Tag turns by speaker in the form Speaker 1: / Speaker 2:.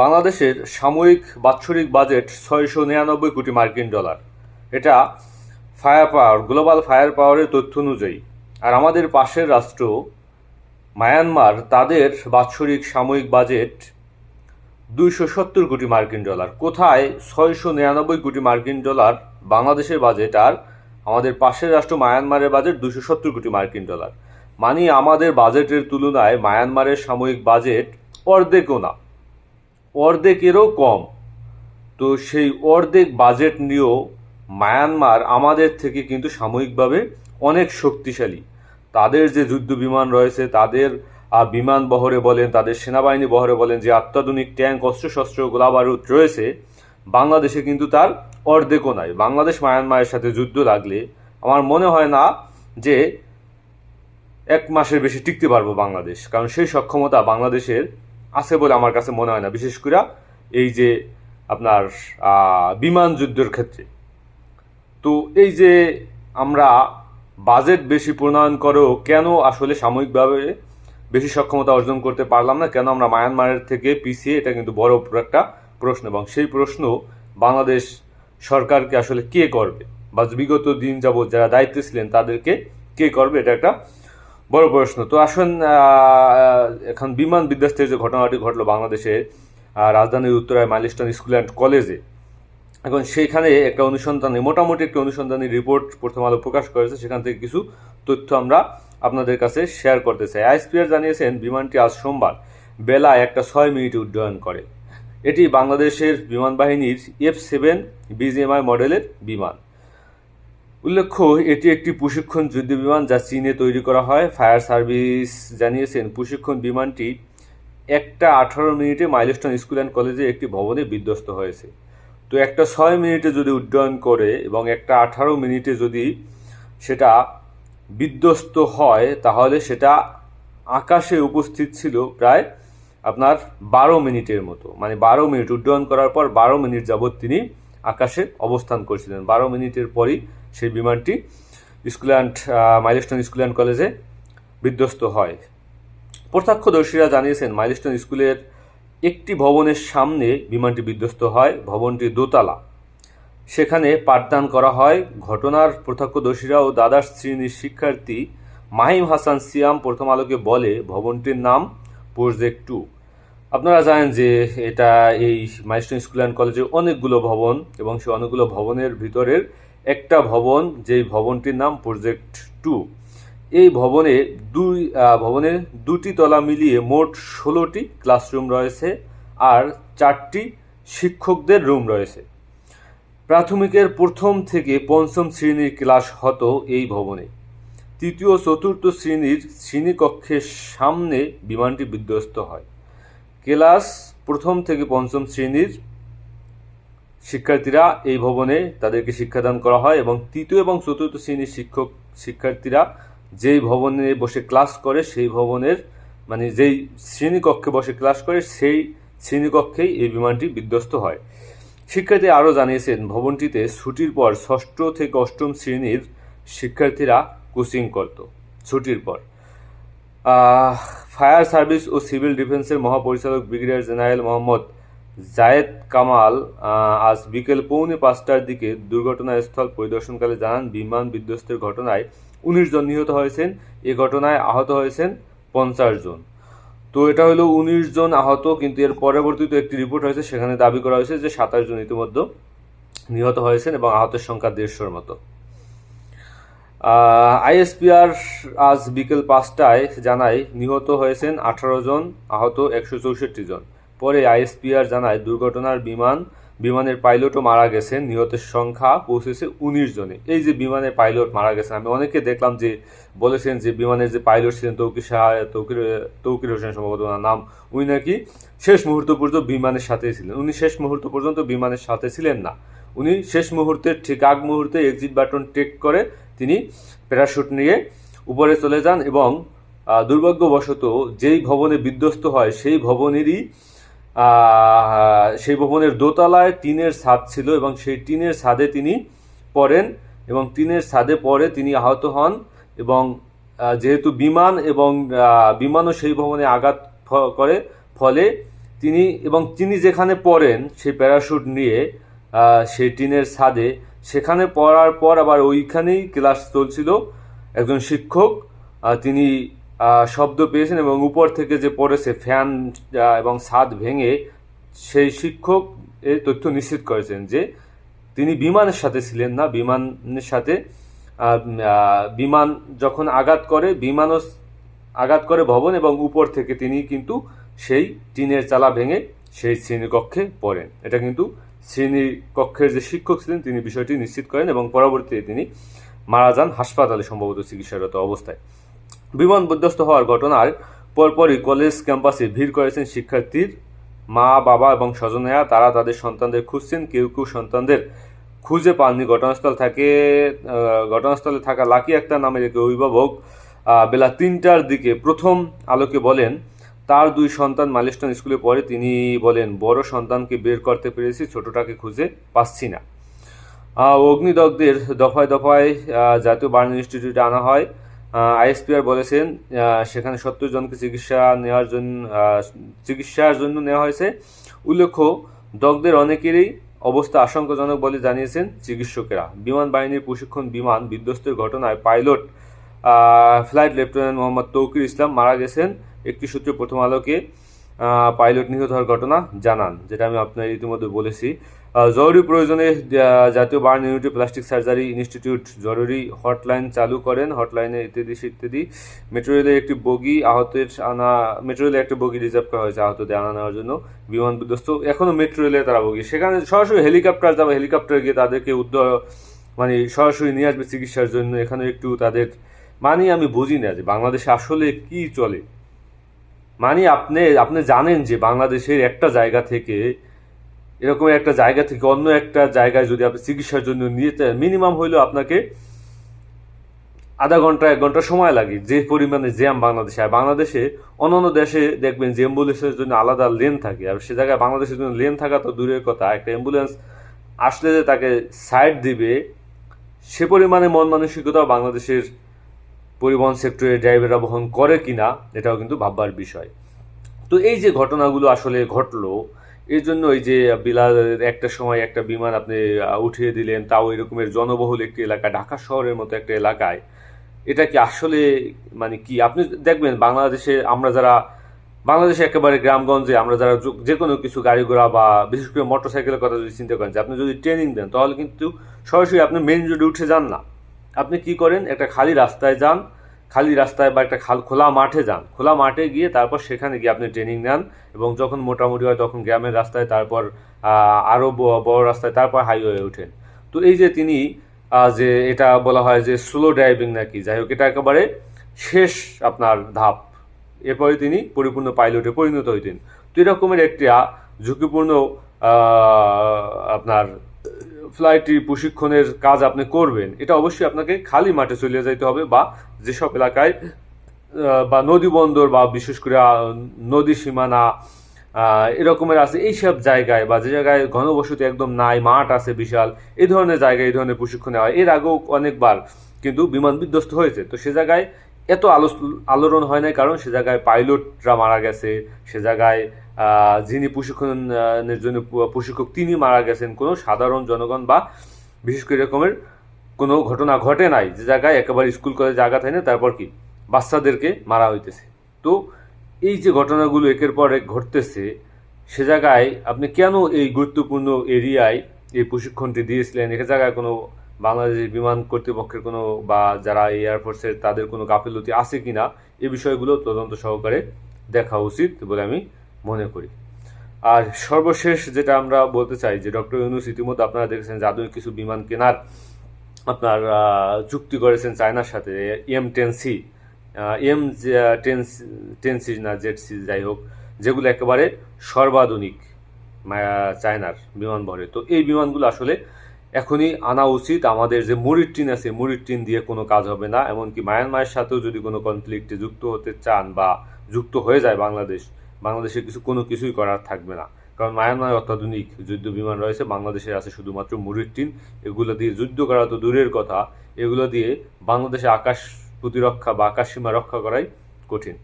Speaker 1: বাংলাদেশের সাময়িক বাৎসরিক বাজেট ছয়শো নিরানব্বই কোটি মার্কিন ডলার। এটা ফায়ার পাওয়ার গ্লোবাল ফায়ার পাওয়ারের তথ্য অনুযায়ী। আর আমাদের পাশের রাষ্ট্র, মায়ানমার, তাদের বাৎসরিক সাময়িক বাজেট দুইশো সত্তর কোটি মার্কিন ডলার। কোথায় ছয়শো নিরানব্বই কোটি মার্কিন ডলার বাংলাদেশের বাজেট আর আমাদের পাশের রাষ্ট্র, মায়ানমারের বাজেট দুশো সত্তর কোটি মার্কিন ডলার? মানে আমাদের বাজেটের তুলনায় মায়ানমারের সাময়িক বাজেট অর্ধেকও না। অর্ধেকেরও কম। তো সেই অর্ধেক বাজেট নিয়েও মায়ানমার আমাদের থেকে কিন্তু সাময়িকভাবে অনেক শক্তিশালী। তাদের যে যুদ্ধ বিমান রয়েছে, তাদের বিমান বহরে বলেন, তাদের সেনাবাহিনী বহরে বলেন, যে অত্যাধুনিক ট্যাঙ্ক, অস্ত্রশস্ত্র, গোলাবারুদ রয়েছে, বাংলাদেশে কিন্তু তার অর্ধেকও নাই। বাংলাদেশ মায়ানমারের সাথে যুদ্ধ লাগলে আমার মনে হয় না যে এক মাসের বেশি টিকতে পারব বাংলাদেশ। কারণ সেই সক্ষমতা বাংলাদেশের আছে বলে আমার কাছে মনে হয় না। বিশেষ করে এই যে আপনার বিমান যুদ্ধের ক্ষেত্রে। তো এই যে আমরা বাজেট বেশি প্রণয়ন করেও কেন আসলে সাময়িকভাবে বেশি সক্ষমতা অর্জন করতে পারলাম না, কেন আমরা মায়ানমারের থেকে পিছিয়ে, এটা কিন্তু বড় একটা প্রশ্ন এবং সেই প্রশ্ন বাংলাদেশ সরকারকে আসলে কে করবে? বা বিগত দিন যাবৎ যারা দায়িত্বে ছিলেন তাদেরকে কে করবে? এটা একটা বড় প্রশ্ন। তো আসুন এখন বিমান বিধ্বস্তের যে ঘটনাটি ঘটলো বাংলাদেশের আহ, রাজধানীর উত্তরায় মাইলস্টোন স্কুল অ্যান্ড কলেজে। এখন সেইখানে একটা অনুসন্ধানে মোটামুটি একটা অনুসন্ধানী রিপোর্ট প্রথম আলো প্রকাশ করেছে। সেখান থেকে কিছু তথ্য আমরা আপনাদের কাছে শেয়ার করতে চাই। আইসপিআর জানিয়েছেন বিমানটি আজ সোমবার বেলা একটা ছয় মিনিটে উড্ডয়ন করে। এটি বাংলাদেশের বিমান বাহিনীর এফ সেভেন বিজিএমআই মডেলের বিমান। উল্লেখ্য, এটি একটি প্রশিক্ষণ যুদ্ধ বিমান যা চীনে তৈরি করা হয়। ফায়ার সার্ভিস জানিয়েছেন, প্রশিক্ষণ বিমানটি একটা আঠারো মিনিটে মাইলস্টোন স্কুল অ্যান্ড কলেজে একটি ভবনে বিধ্বস্ত হয়েছে। তো একটা ছয় মিনিটে যদি উড্ডয়ন করে এবং একটা আঠারো মিনিটে যদি সেটা বিধ্বস্ত হয়, তাহলে সেটা আকাশে উপস্থিত ছিল প্রায় আপনার বারো মিনিটের মতো। মানে বারো মিনিট, উড্ডয়ন করার পর বারো মিনিট যাবৎ তিনি আকাশে অবস্থান করছিলেন। বারো মিনিটের পরই সেই বিমানটি school and milestone school and কলেজে বিধ্বস্ত হয়। প্রত্যক্ষদর্শীরা জানিয়েছেন, মাইলস্টোন স্কুলের একটি ভবনের সামনে বিমানটি বিধ্বস্ত হয় ভবনটি দোতলা। সেখানে পাঠদান করা হয়। ঘটনার প্রত্যক্ষদর্শীরা ও দ্বাদশ শ্রেণির শিক্ষার্থী মাহিম হাসান সিয়াম প্রথম আলোকে বলে, ভবনটির নাম প্রজেক্ট টু। আপনারা জানেন যে এটা এই মাইস্টোন স্কুল অ্যান্ড কলেজের অনেকগুলো ভবন এবং সে অনেকগুলো ভবনের ভিতরের একটা ভবন, যেই ভবনটির নাম প্রজেক্ট টু এই ভবনে দুই ভবনে দুটি তলা মিলিয়ে মোট ষোলোটি ক্লাসরুম রয়েছে আর চারটি শিক্ষকদের রুম রয়েছে। প্রাথমিকের প্রথম থেকে পঞ্চম শ্রেণির ক্লাস হতো এই ভবনে। তৃতীয় চতুর্থ শ্রেণির শ্রেণীকক্ষের সামনে বিমানটি বিধ্বস্ত হয়। ক্লাস প্রথম থেকে পঞ্চম শ্রেণির শিক্ষার্থীরা এই ভবনে তাদেরকে শিক্ষাদান করা হয় এবং তৃতীয় এবং চতুর্থ শ্রেণির শিক্ষক শিক্ষার্থীরা যেই ভবনে বসে ক্লাস করে, সেই ভবনের মানে যেই শ্রেণীকক্ষে বসে ক্লাস করে, সেই শ্রেণীকক্ষেই এই বিমানটি বিধ্বস্ত হয়। শিক্ষার্থী আরও জানিয়েছেন, ভবনটিতে ছুটির পর ষষ্ঠ থেকে অষ্টম শ্রেণির শিক্ষার্থীরা কোচিং করত। ছুটির পর ফায়ার সার্ভিস ও সিভিল ডিফেন্সের মহাপরিচালক ব্রিগেডিয়ার জেনারেল মোহাম্মদ জায়েদ কামাল আজ বিকেল পৌনে পাঁচটার দিকে দুর্ঘটনাস্থল পরিদর্শনকালে জানান, বিমান বিধ্বস্তের ঘটনায় উনিশ জন নিহত হয়েছেন, এ ঘটনায় আহত হয়েছেন পঞ্চাশ জন। তো এটা হলো উনিশ জন আহত, কিন্তু এর পরবর্তীতে একটি রিপোর্ট হয়েছে, সেখানে দাবি করা হয়েছে যে সাতাশ জন ইতিমধ্যে নিহত হয়েছেন এবং আহতের সংখ্যা দেড়শোর মতো। আইএসপিআর আজ বিকেল পাঁচটায় জানায়, নিহত হয়েছেন আঠারো জন, আহত একশো চৌষট্টি জন। পরে আইএসপিআর জানায়, দুর্ঘটনার বিমান, বিমানের পাইলটও মারা গেছেন। নিহতের সংখ্যা পৌঁছেছে উনিশ জনে। এই যে বিমানের পাইলট মারা গেছেন, আমি অনেকে দেখলাম যে বলেছেন যে বিমানের যে পাইলট ছিলেন, তৌকির শাহ, তৌকির তৌকির হোসেন সম্ভবত ওনার নাম, উনি নাকি শেষ মুহূর্ত পর্যন্ত বিমানের সাথেই ছিলেন। উনি শেষ মুহূর্ত পর্যন্ত বিমানের সাথে ছিলেন না। উনি শেষ মুহূর্তের ঠিক আগ মুহূর্তে এক্সিট বাটন টেক করে তিনি প্যারাশুট নিয়ে উপরে চলে যান এবং দুর্ভাগ্যবশত যেই ভবনে বিধ্বস্ত হয় সেই ভবনেরই সেই ভবনের দোতলায় টিনের ছাদ ছিল এবং সেই টিনের ছাদে তিনি পড়েন এবং টিনের ছাদে পড়ে তিনি আহত হন এবং যেহেতু বিমান এবং বিমানও সেই ভবনে আঘাত করে, ফলে তিনি এবং তিনি যেখানে পড়েন সেই প্যারাশুট নিয়ে সেই টিনের ছাদে সেখানে পড়ার পর আবার ওইখানেই ক্লাস চলছিল। একজন শিক্ষক তিনি শব্দ পেয়েছেন এবং উপর থেকে যে পড়েছে ফ্যান এবং ছাদ ভেঙে সেই শিক্ষক এই তথ্য নিশ্চিত করেছেন যে তিনি বিমানের সাথে ছিলেন না। বিমানের সাথে বিমান যখন আঘাত করে, বিমানও আঘাত করে ভবন এবং উপর থেকে তিনি কিন্তু সেই টিনের চালা ভেঙে সেই শ্রেণীকক্ষে পড়েন। এটা কিন্তু শ্রেণীকক্ষের যে শিক্ষক ছিলেন, তিনি বিষয়টি নিশ্চিত করেন এবং পরবর্তীতে তিনি মারা যান হাসপাতালে সম্ভবত চিকিৎসারত অবস্থায়। বিমান বিধ্বস্ত হওয়ার ঘটনার পরপরই কলেজ ক্যাম্পাসে ভিড় করেছেন শিক্ষার্থীর মা, বাবা এবং স্বজনেরা। তারা তাদের সন্তানদের খুঁজছেন, কেউ কেউ সন্তানদের খুঁজে পাননি। ঘটনাস্থল থাকে ঘটনাস্থলে থাকা লাকি আক্তার নামের এক অভিভাবক বেলা তিনটার দিকে প্রথম আলোকে বলেন তার দুই সন্তান মাইলস্টোন স্কুলে পড়ে। তিনি বলেন, বড় সন্তানকে বের করতে পেরেছি, ছোটটাকে খুঁজে পাচ্ছি না। অগ্নিদগ্ধের দফায় দফায় জাতীয় বার্ন ইনস্টিটিউটে আনা হয়। আইএসপিআর বলেছেন সেখানে সত্তর জনকে চিকিৎসা নেওয়ার জন্য চিকিৎসার জন্য নেওয়া হয়েছে। উল্লেখ্য, দগ্ধের অনেকেরই অবস্থা আশঙ্কাজনক বলে জানিয়েছেন চিকিৎসকেরা। বিমান বাহিনীর প্রশিক্ষণ বিমান বিধ্বস্তের ঘটনায় pilot flight lieutenant Mohammad Tauqir Islam মারা গেছেন। একটি সূত্রে প্রথম আলোকে পাইলট নিহত হওয়ার ঘটনা জানান, যেটা আমি আপনার ইতিমধ্যে বলেছি। জরুরি প্রয়োজনে জাতীয় বার্ন ইউনিটি প্লাস্টিক সার্জারি ইনস্টিটিউট জরুরি হটলাইন চালু করেন। হটলাইনে ইত্যাদি ইত্যাদি। মেট্রো রেলের একটি বগি আহতের আনা, মেট্রো রেলের একটা বগি রিজার্ভ করা হয়েছে আহতদের আনা নেওয়ার জন্য, বিমান বিধ্বস্ত। এখনও মেট্রো রেলে তারা বগি। সেখানে সরাসরি হেলিকপ্টার যাবে, হেলিকপ্টার গিয়ে তাদেরকে উদ্ধার মানে সরাসরি নিয়ে আসবে চিকিৎসার জন্য। এখানে একটু তাদের মানে আমি বুঝি না যে বাংলাদেশে আসলে কি চলে। মানে আপনি আপনি জানেন যে বাংলাদেশের একটা জায়গা থেকে, এরকম একটা জায়গা থেকে অন্য একটা জায়গায় যদি আপনি চিকিৎসার জন্য নিতে মিনিমাম হইলেও আপনাকে আধা ঘণ্টা, এক ঘণ্টা সময় লাগে যে পরিমাণে জ্যাম বাংলাদেশে। আর বাংলাদেশে অন্যান্য দেশে দেখবেন যে অ্যাম্বুলেন্সের জন্য আলাদা লেন থাকে। আর সে জায়গায় বাংলাদেশের জন্য লেন থাকা তো দূরের কথা। একটা অ্যাম্বুলেন্স আসলে যে তাকে সাইড দিবে, সে পরিমাণে মন মানসিকতাও বাংলাদেশের পরিবহন সেক্টরের ড্রাইভাররা বহন করে কিনা, এটাও কিন্তু ভাববার বিষয়। তো এই যে ঘটনাগুলো আসলে ঘটলো এই জন্য এই যে বিলালের একটা সময় একটা বিমান আপনি উঠিয়ে দিলেন, তাও এরকমের জনবহুল একটি এলাকা, ঢাকা শহরের মতো একটা এলাকায়, এটা কি আসলে মানে কি, আপনি দেখবেন বাংলাদেশে আমরা যারা, বাংলাদেশে একেবারে গ্রামগঞ্জে আমরা যারা যে- কোনো কিছু গাড়ি ঘোড়া বা বিশেষ করে মোটর সাইকেলের কথা যদি চিন্তা করেন যে আপনি যদি ট্রেনিং দেন, তাহলে কিন্তু সরাসরি আপনি মেন রোডে উঠে যান না। আপনি কি করেন? একটা খালি রাস্তায় যান, খালি রাস্তায় বা একটা খাল, খোলা মাঠে যান। খোলা মাঠে গিয়ে তারপর সেখানে গিয়ে আপনি ট্রেনিং নেন এবং যখন মোটামুটি হয় তখন গ্রামের রাস্তায় তারপর আরও আরও বড় রাস্তায় তারপর হাইওয়ে ওঠেন। তো এই যে তিনি যে এটা বলা হয় যে স্লো ড্রাইভিং নাকি, যাই হোক, এটা একেবারে শেষ আপনার ধাপ। এরপরে তিনি পরিপূর্ণ পাইলটে পরিণত হইতেন। তো এরকমের একটি ঝুঁকিপূর্ণ আপনার ফ্লাইটটি প্রশিক্ষণের কাজ আপনি করবেন, এটা অবশ্যই আপনাকে খালি মাঠে চলে যাইতে হবে বা যেসব এলাকায় বা নদী বন্দর বা বিশেষ করে নদী সীমানা এরকমের আছে, এইসব জায়গায় বা যে জায়গায় ঘনবসতি একদম নাই, মাঠ আছে বিশাল এই ধরনের জায়গায়, এই ধরনের প্রশিক্ষণ নেওয়া হয়। এর আগেও অনেকবার কিন্তু বিমান বিধ্বস্ত হয়েছে। তো সে জায়গায় এত আলো আলোড়ন হয় নাই কারণ সে জায়গায় পাইলটরা মারা গেছে, সে জায়গায় যিনি প্রশিক্ষণের জন্য প্রশিক্ষক, তিনি মারা গেছেন। কোনো সাধারণ জনগণ বা বিশেষ করে এরকমের কোনো ঘটনা ঘটে নাই। যে জায়গায় একেবারে স্কুল, কলেজে জায়গা হয় না তারপর কি? বাচ্চাদেরকে মারা হইতেছে। তো এই যে ঘটনাগুলো একের পর এক ঘটতেছে, সে জায়গায় আপনি কেন এই গুরুত্বপূর্ণ এরিয়ায় এই প্রশিক্ষণটি দিয়েছিলেন? এ জায়গায় কোনো বাংলাদেশ বিমান কর্তৃপক্ষের কোনো বা যারা এয়ারফোর্সের তাদের কোনো গাফিলতি আছে কিনা? এ বিষয়গুলো তদন্ত সহকারে দেখা উচিত বলে আমি মনে করি। আর সর্বশেষ যেটা আমরা বলতে চাই যে ডক্টর ইউনুস ইতিমধ্যে আপনারা দেখেছেন যে আধুনিক কিছু বিমান কেনার, আপনার চুক্তি করেছেন চায়নার সাথে, M ten C M ten ten C না, জেড সি, যাই হোক, যেগুলো একেবারে সর্বাধুনিক চায়নার বিমান বহরে তো এই বিমানগুলো আসলে এখনই আনা উচিত। আমাদের যে মুড়ির টিন আছে মুড়ির টিন দিয়ে কোনো কাজ হবে না। এমনকি মায়ানমারের সাথেও যদি কোনো কনফ্লিক্টে যুক্ত হতে চান বা যুক্ত হয়ে যায় বাংলাদেশ বাংলাদেশে কিছু কোনো কিছুই করার থাকবে না। কারণ মায়ানমারে অত্যাধুনিক যুদ্ধ বিমান রয়েছে বাংলাদেশে আছে শুধুমাত্র মুরির টিন। এগুলো দিয়ে যুদ্ধ করা তো দূরের কথা। এগুলো দিয়ে বাংলাদেশে আকাশ প্রতিরক্ষা বা আকাশ সীমা রক্ষা করাই কঠিন।